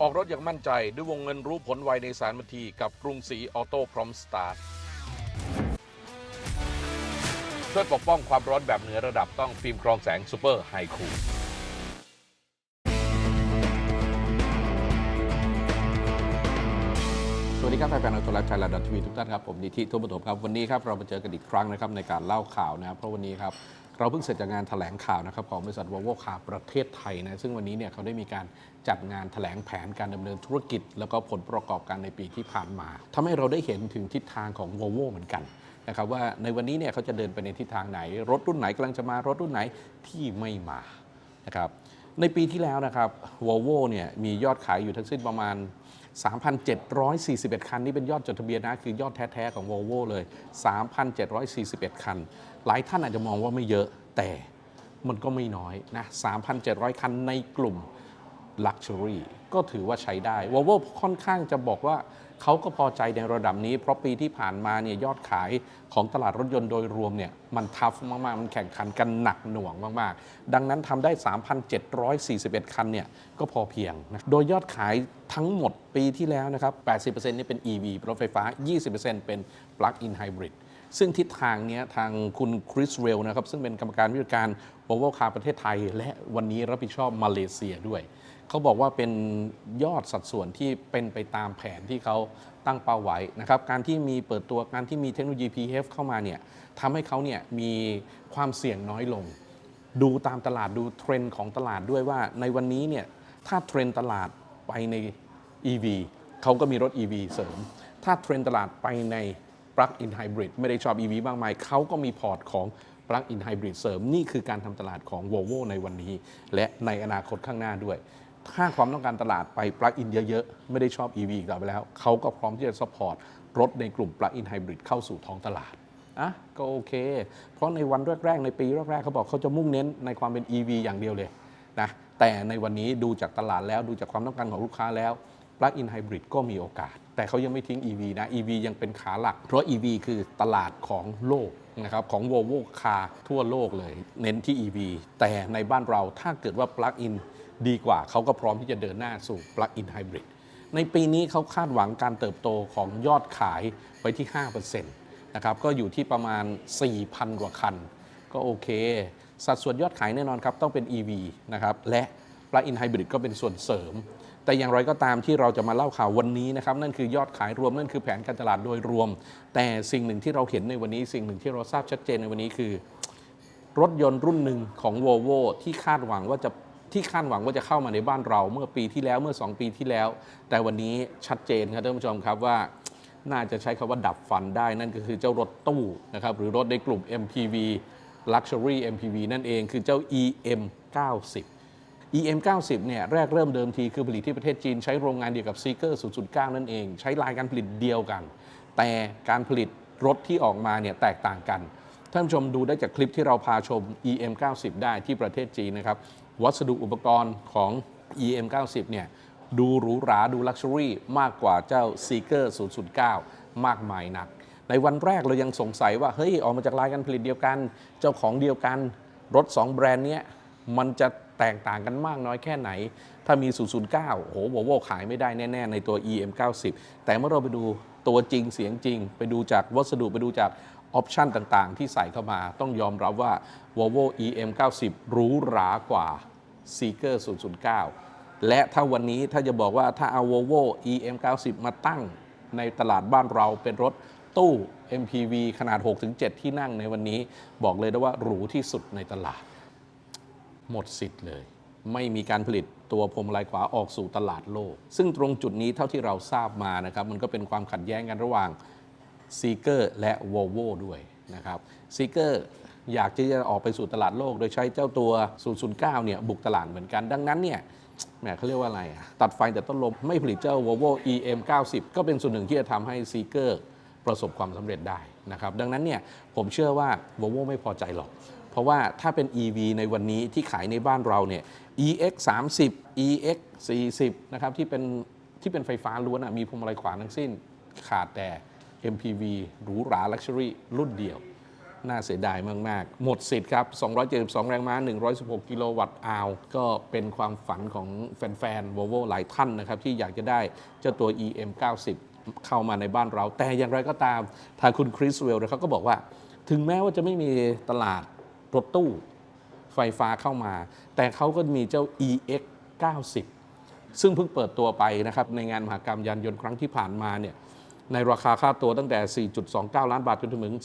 ออกรถอย่างมั่นใจด้วยวงเงินรู้ผลไวในสารบันทีกับกรุงศรีออโต้พร้อมสตาร์ทช่วยปกป้องความร้อนแบบเหนือระดับต้องฟิล์มกรองแสงซูเปอร์ไฮคูลสวัสดีครับแฟนๆออโตไลฟ์ไทยแลนด์ทีวีทุกท่านครับ ผมนิธิทุบปฐมครับ วันนี้ครับ เรามาเจอกันอีกครั้งนะครับ ในการเล่าข่าวนะครับ เพราะวันนี้ครับ เราเพิ่งเสร็จจากงานแถลงข่าวนะครับของบริษัทวอลโวคาประเทศไทยนะซึ่งวันนี้เนี่ยเขาได้มีการจัดงานแถลงแผนการดำเนินธุรกิจ แล้วก็ผลประกอบการในปีที่ผ่านมาทำให้เราได้เห็นถึงทิศทางของวอลโวเหมือนกันนะครับว่าในวันนี้เนี่ยเขาจะเดินไปในทิศทางไหน รถรุ่นไหนกำลังจะมารถรุ่นไหนที่ไม่มานะครับ ในปีที่แล้วนะครับวอลโวเนี่ยมียอดขายอยู่ทั้งสิ้นประมาณ 3,741 คัน นี่เป็นยอดจดทะเบียนนะ คือยอดแท้ ๆ ของ Volvo เลย 3,741 คัน หลายท่านอาจจะมองว่าไม่เยอะแต่มันก็ไม่น้อยนะ 3,700 คันในกลุ่ม Luxury ก็ถือว่าใช้ได้ Volvo ค่อนข้างจะบอกว่า เขาก็พอใจในระดับนี้ เพราะปีที่ผ่านมาเนี่ยยอดขายของตลาดรถยนต์โดยรวมเนี่ยมันทัฟมากๆ มันแข่งขันกันหนักหน่วงมากๆ ดังนั้นทำได้ 3,741 คันเนี่ยก็พอเพียงนะโดยยอดขายทั้งหมดปีที่แล้วนะครับ 80%นี่เป็น EV รถไฟฟ้า 20%เป็น Plug-in Hybrid ซึ่งทิศทางเนี้ยทางคุณคริสเรลนะครับซึ่งเป็นกรรมการผู้จัดการ Volvo Car ประเทศไทย และวันนี้รับผิดชอบมาเลเซียด้วย เขาบอกว่าเป็นยอดสัดส่วนที่เป็นไปตามแผนที่เขาตั้งเป้าไว้นะครับ การที่มีเปิดตัวการที่มีเทคโนโลยี PHEV เข้ามาเนี่ยทำให้เขาเนี่ยมีความเสี่ยงน้อยลง ดูตามตลาดดูเทรนด์ของตลาดด้วยว่าในวันนี้เนี่ยถ้าเทรนด์ตลาดไปใน EV เขาก็มีรถ EV เสริม ถ้าเทรนด์ตลาดไปใน Plug-in Hybrid ไม่ได้ชอบ EV มากมายเขาก็มีพอร์ตของ Plug-in Hybrid เสริม นี่คือการทำตลาดของ Volvo ในวันนี้ และในอนาคตข้างหน้าด้วย ถ้าความต้องการตลาดไป Plug-in เยอะๆ ไม่ได้ชอบ EV อีกต่อไปแล้ว เขาก็พร้อมที่จะ support รถในกลุ่ม Plug-in Hybrid เข้าสู่ท้องตลาดอะก็โอเค เพราะในวันแรกๆ ในปีแรกๆ เขาบอกเขาจะมุ่งเน้นในความเป็น EV อย่างเดียวเลยนะแต่ในวันนี้ดูจากตลาดแล้วดูจากความต้องการของลูกค้าแล้ว Plug-in Hybrid ก็มีโอกาส แต่เขายังไม่ทิ้ง EV นะ EV ยังเป็นขาหลัก เพราะ EV คือตลาดของโลกนะครับของ Volvo Car ทั่วโลกเลย เน้นที่ EV แต่ในบ้านเราถ้าเกิดว่า Plug-in ดีกว่าเขาก็พร้อมที่จะเดินหน้าสู่ Plug-in Hybrid ในปีนี้เขาคาดหวังการเติบโตของยอดขายไว้ที่ 5%นะครับก็อยู่ที่ประมาณ 4,000 กว่าคัน ก็โอเค สัดส่วนยอดขายแน่นอนครับ ต้องเป็น EV นะครับและ Plug-in Hybrid ก็เป็นส่วนเสริม แต่อย่างไรก็ตามที่เราจะมาเล่าข่าววันนี้นะครับ นั่นคือยอดขายรวม นั่นคือแผนการตลาดโดยรวม แต่สิ่งหนึ่งที่เราเห็นในวันนี้ สิ่งหนึ่งที่เราทราบชัดเจนในวันนี้คือ รถยนต์รุ่นหนึ่งของ Volvo ที่คาดหวังว่าจะ ที่คาดหวังว่าจะเข้ามาในบ้านเราเมื่อปีที่แล้วเมื่อ 2 ปีที่แล้ว แต่วันนี้ชัดเจนครับท่านผู้ชมครับว่าน่าจะใช้คำว่าดับฟันได้นั่นก็คือเจ้ารถตู้นะครับหรือรถในกลุ่ม MPV Luxury MPV นั่นเองคือเจ้า EM 90 EM 90เนี่ยแรกเริ่มเดิมทีคือผลิตที่ประเทศจีนใช้โรงงานเดียวกับ Seeker 009 นั่นเอง ใช้ลายการผลิตเดียวกัน แต่การผลิตรถที่ออกมาเนี่ยแตกต่างกัน ท่านผู้ชมดูได้จากคลิปที่เราพาชม EM 90ได้ที่ประเทศจีนนะครับ วัสดุอุปกรณ์ของ EM 90เนี่ยดูหรูหราดูลักชัวรี่มากกว่าเจ้า Seeker 009 มากมายนัก ในวันแรกเรายังสงสัยว่า เฮ้ย ออกมาจากลายการผลิตเดียวกัน เจ้าของเดียวกัน รถ 2 แบรนด์เนี้ยมันจะแตกต่างกันมากน้อยแค่ไหน ถ้ามี 009โหโวโวขายไม่ได้แน่ ๆ ในตัว EM 90แต่เมื่อเราไปดูตัวจริงเสียงจริง ไปดูจากวัสดุไปดูจาก ออปชันต่างๆ ที่ใส่เข้ามาต้องยอมรับว่า Volvo EM 90 หรูหรากว่า Seeker 009 และถ้าวันนี้ถ้าจะบอกว่าถ้าเอา Volvo EM 90 มาตั้งในตลาดบ้านเราเป็นรถตู้ MPV ขนาด 6-7 ที่นั่งในวันนี้บอกเลยนะว่าหรูที่สุดในตลาด หมดสิทธิ์เลย ไม่มีการผลิตตัวพรมลายขวาออกสู่ตลาดโลก ซึ่งตรงจุดนี้เท่าที่เราทราบมานะครับ มันก็เป็นความขัดแย้งกันระหว่าง ซีเกอร์และ Volvo ด้วยนะครับซีเกอร์อยากที่จะออกไปสู่ตลาดโลก โดยใช้เจ้าตัว 009 เนี่ยบุกตลาดเหมือนกัน ดังนั้นเนี่ยแหมเขาเรียกว่าอะไร ตัดไฟแต่ต้นลมไม่ผลิตเจ้า Volvo EM 90 ก็เป็นส่วนหนึ่งที่จะทำให้ซีเกอร์ประสบความสำเร็จได้นะครับ ดังนั้นเนี่ยผมเชื่อว่า Volvo ไม่พอใจหรอก เพราะว่าถ้าเป็น EV ในวันนี้ที่ขายในบ้านเราเนี่ย EX 30 EX 40นะครับที่เป็นที่เป็นไฟฟ้าล้วนอะมีพวงมาลัยขวาทั้งสิ้นขาดแต่ MPV หรูหรา Luxury รุ่นเดียว น่าเสียดายมาก ๆ หมดสิทธิ์ครับ 272 แรงม้า 116 กิโลวัตต์อาวก็เป็นความฝันของแฟนๆ Volvo หลายท่านนะครับ ที่อยากจะได้เจ้าตัว EM 90เข้ามาในบ้านเรา แต่อย่างไรก็ตามทางคุณคริสเวลเขาก็บอกว่า ถึงแม้ว่าจะไม่มีตลาดรถตู้ไฟฟ้าเข้ามา แต่เขาก็มีเจ้า EX 90ซึ่งเพิ่งเปิดตัวไปนะครับในงานมหกรรมยานยนต์ครั้งที่ผ่านมาเนี่ย ในราคาค่าตัวตั้งแต่ 4.29 ล้านบาทจนถึง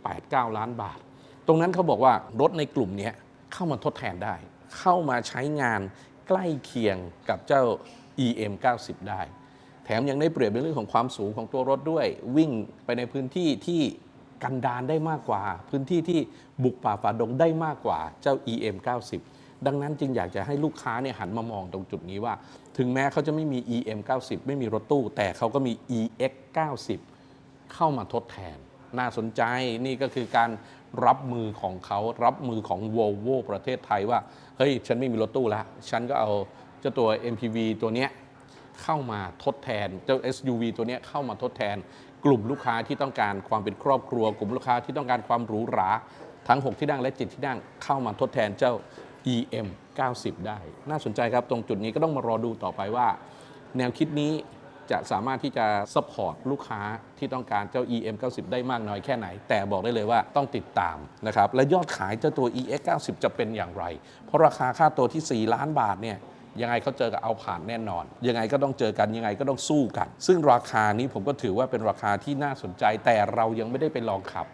4.89 ล้านบาท ตรงนั้นเขาบอกว่ารถในกลุ่มนี้เข้ามาทดแทนได้ เข้ามาใช้งานใกล้เคียงกับเจ้า EM 90 ได้ แถมยังได้เปรียบในเรื่องของความสูงของตัวรถด้วย วิ่งไปในพื้นที่ที่กันดานได้มากกว่า พื้นที่ที่บุกป่าฝ่าดงได้มากกว่าเจ้า EM 90 ดังนั้นจึงอยากจะให้ลูกค้าเนี่ยหันมามองตรงจุดนี้ว่า ถึงแม้เขาจะไม่มี EM 90ไม่มีรถตู้ แต่เขาก็มี EX 90เข้ามาทดแทน น่าสนใจนี่ก็คือการรับมือของเขารับมือของ Volvo ประเทศไทยว่า เฮ้ย ฉันไม่มีรถตู้แล้วฉันก็เอาเจ้าตัว MPV ตัวเนี้ยเข้ามาทดแทน เจ้า SUV ตัวเนี้ยเข้ามาทดแทน กลุ่มลูกค้าที่ต้องการความเป็นครอบครัว กลุ่มลูกค้าที่ต้องการความหรูหรา ทั้ง 6 ที่นั่งและ 7 ที่นั่งเข้ามาทดแทนเจ้า EM 90 ได้ น่าสนใจครับตรงจุดนี้ก็ต้องมารอดูต่อไปว่า แนวคิดนี้จะสามารถที่จะซัพพอร์ตลูกค้าที่ต้องการเจ้า EM 90 ได้มากน้อยแค่ไหน แต่บอกได้เลยว่าต้องติดตามนะครับ และยอดขายเจ้าตัว EX 90 จะเป็นอย่างไร เพราะราคาค่าตัวที่ 4 ล้านบาทเนี่ยยังไงเขาเจอกับเอาผ่านแน่นอน ยังไงก็ต้องเจอกันยังไงก็ต้องสู้กัน ซึ่งราคานี้ผมก็ถือว่าเป็นราคาที่น่าสนใจแต่เรายังไม่ได้ไปลองขับ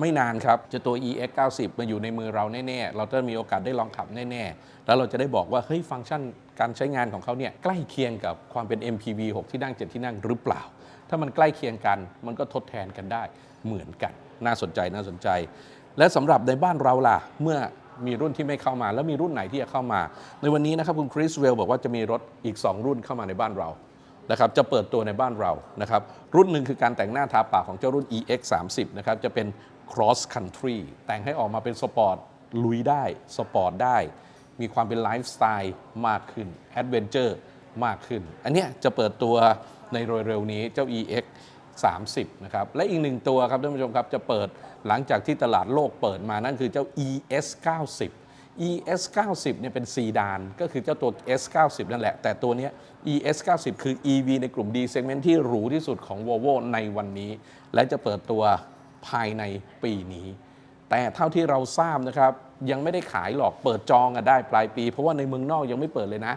ไม่นานครับจะตัว EX 90มาอยู่ในมือเราแน่ๆ เราจะมีโอกาสได้ลองขับแน่ๆ แล้วเราจะได้บอกว่าเฮ้ยฟังก์ชันการใช้งานของเขาเนี่ยใกล้เคียงกับความเป็น MPV 6 ที่นั่ง 7 ที่นั่งหรือเปล่า ถ้ามันใกล้เคียงกันมันก็ทดแทนกันได้เหมือนกัน น่าสนใจน่าสนใจ และสำหรับในบ้านเราล่ะเมื่อมีรุ่นที่ไม่เข้ามา แล้วมีรุ่นไหนที่จะเข้ามา ในวันนี้นะครับคุณคริสเวลบอกว่าจะมีรถอีก 2 รุ่นเข้ามาในบ้านเรานะครับจะเปิดตัวในบ้านเรานะครับรุ่นหนึ่งคือการแต่งหน้าทาปากของเจ้ารุ่น EX 30นะครับจะเป็น cross country แต่งให้ออกมาเป็นสปอร์ตลุยได้ สปอร์ตได้ มีความเป็นไลฟ์สไตล์มากขึ้นแอดเวนเจอร์มากขึ้น อันเนี้ยจะเปิดตัวในเร็วๆนี้เจ้า EX 30 นะครับ และอีกหนึ่งตัวครับท่านผู้ชมครับ จะเปิดหลังจากที่ตลาดโลกเปิดมานั่นคือเจ้า ES 90 ES 90เนี่ยเป็นซีดาน ก็คือเจ้าตัว S 90นั่นแหละ แต่ตัวนี้ ES 90คือ EV ในกลุ่ม D segment ที่หรูที่สุดของ Volvo ในวันนี้ และจะเปิดตัว ภายในปีนี้ แต่เท่าที่เราทราบนะครับ ยังไม่ได้ขายหรอกเปิดจองอะได้ปลายปี เพราะว่าในเมืองนอกยังไม่เปิดเลยนะ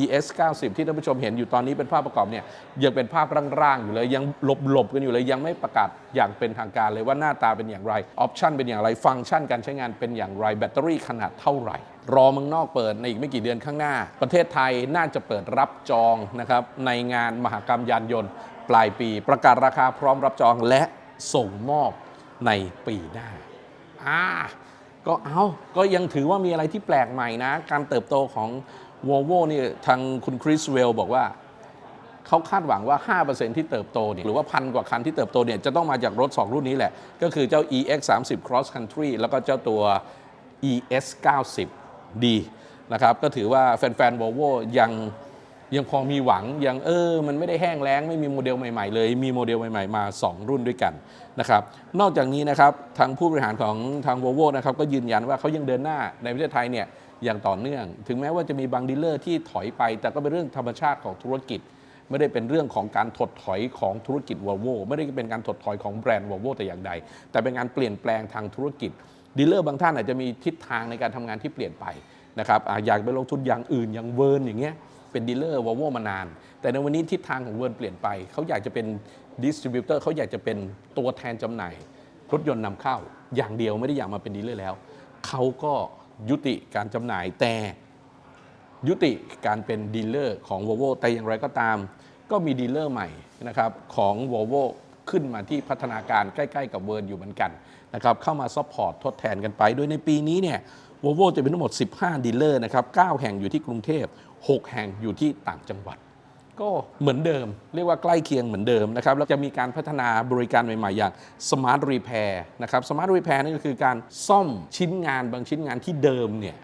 ES 90 ที่ท่านผู้ชมเห็นอยู่ตอนนี้เป็นภาพประกอบเนี่ยยังเป็นภาพร่างๆอยู่เลย ยังหลบๆกันอยู่เลยยังไม่ประกาศอย่างเป็นทางการเลยว่าหน้าตาเป็นอย่างไรออปชันเป็นอย่างไรฟังก์ชันการใช้งานเป็นอย่างไรแบตเตอรี่ขนาดเท่าไหร่ รอเมืองนอกเปิดในอีกไม่กี่เดือนข้างหน้า ประเทศไทยน่าจะเปิดรับจองนะครับในงานมหกรรมยานยนต์ ปลายปี ประกาศราคาพร้อมรับจองและส่งมอบ ในปีหน้าอ่าก็เอาก็ยังถือว่ามีอะไรที่แปลกใหม่นะ การเติบโตของ Volvo นี่ทางคุณคริสเวลบอกว่า เขาคาดหวังว่า 5%ที่เติบโตเนี่ยหรือว่าพันกว่าคันที่เติบโตเนี่ยจะต้องมาจากรถ 2 รุ่นนี้แหละ ก็คือเจ้า EX 30 Cross Country แล้วก็เจ้าตัว ES 90 D นะครับ ก็ถือว่าแฟนๆ Volvo ยัง ยังพอมีหวังยังเออ มันไม่ได้แห้งแล้งไม่มีโมเดลใหม่ๆ เลย มีโมเดลใหม่ๆ มา 2 รุ่นด้วยกันนะครับนอกจากนี้นะครับทางผู้บริหารของทาง Volvo นะครับก็ยืนยันว่าเขายังเดินหน้าในประเทศไทยเนี่ยอย่างต่อเนื่อง ถึงแม้ว่าจะมีบางดีลเลอร์ที่ถอยไป แต่ก็เป็นเรื่องธรรมชาติของธุรกิจ ไม่ได้เป็นเรื่องของการถดถอยของธุรกิจ Volvo ไม่ได้เป็นการถดถอยของแบรนด์ Volvo แต่อย่างใด แต่เป็นการเปลี่ยนแปลงทางธุรกิจดีลเลอร์บางท่านอาจจะมีทิศทางในการทำงานที่เปลี่ยนไปนะครับออยากไปลงทุนอย่างอื่นอย่างเวิร์นอย่างเงี้ย เป็นดีลเลอร์ Volvo มานาน แต่ในวันนี้ทิศทางของเวิร์นเปลี่ยนไป เขาอยากจะเป็นดิสติบิวเตอร์เขาอยากจะเป็นตัวแทนจำหน่าย รถยนต์นำเข้า อย่างเดียวไม่ได้อยากมาเป็นดีลเลอร์แล้ว เขาก็ยุติการจำหน่ายแต่ยุติการเป็นดีลเลอร์ของ Volvo แต่อย่างไรก็ตาม ก็มีดีลเลอร์ใหม่นะครับของ Volvo ขึ้นมาที่พัฒนาการใกล้ ๆ กับเวิร์นอยู่เหมือนกันนะครับเข้ามาซัพพอร์ตทดแทนกันไป โดยในปีนี้เนี่ย Volvo จะเป็นทั้งหมด 15 ดีลเลอร์นะครับ 9 แห่งอยู่ที่กรุงเทพ 6 แห่งอยู่ที่ต่างจังหวัด ก็เหมือนเดิม เรียกว่าใกล้เคียงเหมือนเดิมนะครับ แล้วจะมีการพัฒนาบริการใหม่ ๆ อย่าง Smart Repair นะครับ Smart Repair นี่ก็คือการซ่อมชิ้นงานบางชิ้นงานที่เดิมเนี่ย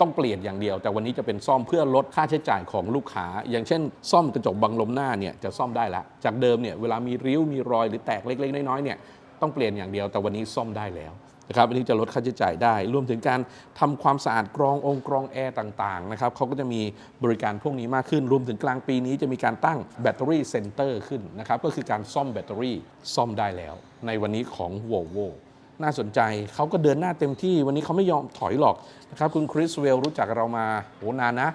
ต้องเปลี่ยนอย่างเดียว แต่วันนี้จะเป็นซ่อมเพื่อลดค่าใช้จ่ายของลูกค้า อย่างเช่น ซ่อมกระจกบังลมหน้าเนี่ยจะซ่อมได้แล้วจากเดิมเนี่ยเวลามีริ้วมีรอยหรือแตกเล็กๆน้อยๆเนี่ย ต้องเปลี่ยนอย่างเดียว แต่วันนี้ซ่อมได้แล้วนะครับอันนี้จะลดค่าใช้จ่ายได้ รวมถึงการทำความสะอาดกรององค์กรองแอร์ต่างๆนะครับเขาก็จะมีบริการพวกนี้มากขึ้น รวมถึงกลางปีนี้จะมีการตั้งแบตเตอรี่เซ็นเตอร์ขึ้นนะครับก็คือการซ่อมแบตเตอรี่ซ่อมได้แล้ว ในวันนี้ของ v o v o น่าสนใจเขาก็เดินหน้าเต็มที่ วันนี้เขาไม่ยอมถอยหรอกนะครับคุณคริสเวลรู้จักเรามาโหนานนะ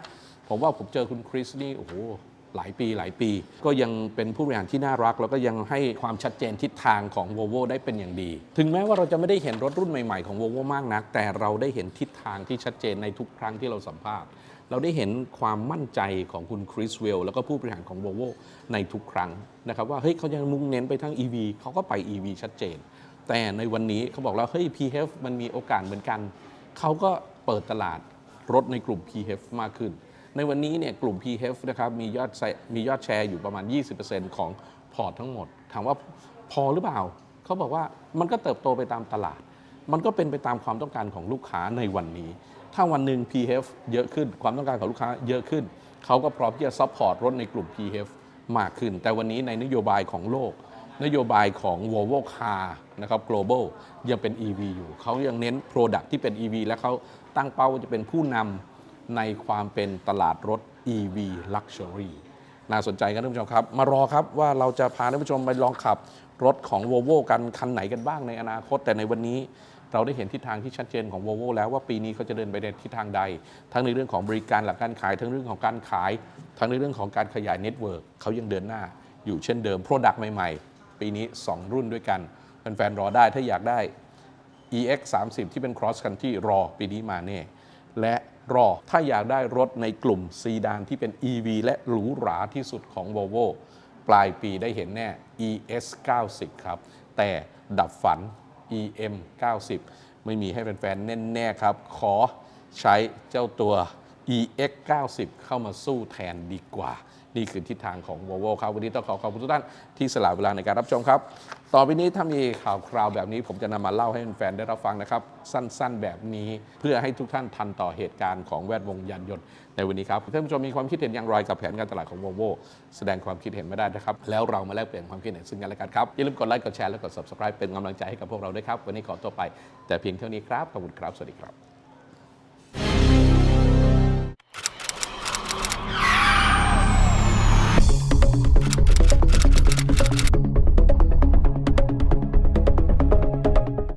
ผมว่าผมเจอคุณคริสนี่โอ้โห หลายปีหลายปี ก็ยังเป็นผู้บริหารที่น่ารัก แล้วก็ยังให้ความชัดเจนทิศทางของ Volvo ได้เป็นอย่างดี ถึงแม้ว่าเราจะไม่ได้เห็นรถรุ่นใหม่ๆของ Volvo มากนัก แต่เราได้เห็นทิศทางที่ชัดเจนในทุกครั้งที่เราสัมภาษณ์ เราได้เห็นความมั่นใจของคุณคริสเวลแล้วก็ผู้บริหารของ Volvo ในทุกครั้งนะครับว่าเฮ้ยเขายังมุ่งเน้นไปทั้ง EV เขาก็ไป EV ชัดเจน แต่ในวันนี้เขาบอกแล้วเฮ้ย PHEV มันมีโอกาสเหมือนกันเขาก็เปิดตลาดรถในกลุ่ม PHEV มากขึ้น ในวันนี้เนี่ยกลุ่ม PHEV นะครับมียอดมียอดแชร์อยู่ประมาณ 20%ของพอร์ตทั้งหมด ถามว่าพอหรือเปล่า เขาบอกว่ามันก็เติบโตไปตามตลาด มันก็เป็นไปตามความต้องการของลูกค้าในวันนี้ ถ้าวันหนึ่ง PHEV เยอะขึ้น ความต้องการของลูกค้าเยอะขึ้น เขาก็พร้อมที่จะซัพพอร์ตรถในกลุ่ม PHEV มากขึ้น แต่วันนี้ในนโยบายของโลก นโยบายของ Volvo Car นะครับ global ยังเป็น EV อยู่ เขายังเน้น Product ที่เป็น EV และเขาตั้งเป้าว่าจะเป็นผู้นำ ในความเป็นตลาดรถ EV Luxury น่าสนใจกันท่านผู้ชมครับ มารอครับว่าเราจะพาท่านผู้ชมไปลองขับรถของ Volvo กันคันไหนกันบ้างในอนาคต แต่ในวันนี้เราได้เห็นทิศทางที่ชัดเจนของ Volvo แล้วว่าปีนี้เขาจะเดินไปในทิศทางใด ทั้งในเรื่องของบริการหลักการขาย ทั้งเรื่องของการขาย ทั้งในเรื่องของการขยายเน็ตเวิร์กเขายังเดินหน้า อยู่เช่นเดิม Product ใหม่ๆ ปีนี้ 2 รุ่นด้วยกันแฟนๆรอได้ถ้าอยากได้ EX 30ที่เป็น cross country รอปีนี้มาแน่และ รอ ถ้าอยากได้รถในกลุ่มซีดานที่เป็น EV และหรูหราที่สุดของ Volvo ปลายปีได้เห็นแน่ ES 90ครับ แต่ดับฝัน EM 90 ไม่มีให้แฟนๆ แน่ๆครับ ขอใช้เจ้าตัว EX 90 เข้ามาสู้แทนดีกว่า นี่คือทิศทางของ Volvo ครับ วันนี้ต้องขอขอบคุณทุกท่านที่สละเวลาในการรับชมครับ ต่อไปนี้ถ้ามีข่าวคราวแบบนี้ ผมจะนำมาเล่าให้แฟนได้รับฟังนะครับ สั้นๆแบบนี้เพื่อให้ทุกท่านทันต่อเหตุการณ์ของแวดวงยานยนต์ ในวันนี้ครับท่านผู้ชมมีความคิดเห็นอย่างไรกับแผนการตลาดของ Volvo แสดงความคิดเห็นไม่ได้นะครับ แล้วเรามาแลกเปลี่ยนความคิดเห็นซึ่งกันและกันครับอย่าลืมกดไลค์กดแชร์และกด subscribe เป็นกำลังใจให้กับพวกเราด้วยครับวันนี้ขอตัวไป แต่เพียงเท่านี้ครับขอบคุณครับสวัสดีครับ